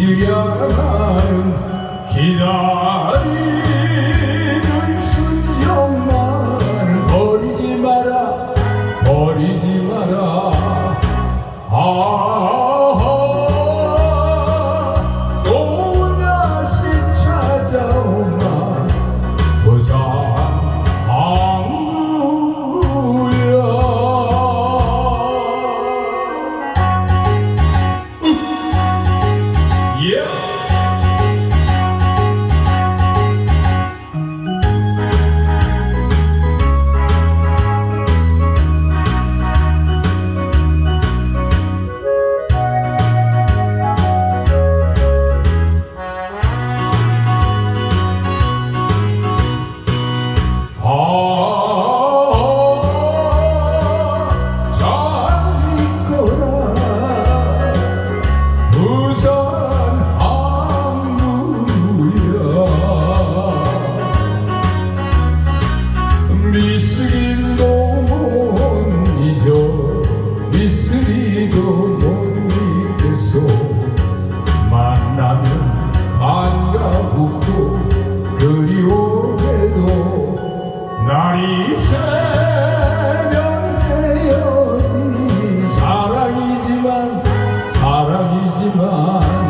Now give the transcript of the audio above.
잊으려는 기다리는 순정만 버리지 마라 버리지 마라. 아. 미스리도 못 잊어 미스리도 못 잊겠소. 만나면 안가붙고 그리워해도 날이 새면 헤어지 사랑이지만 사랑이지만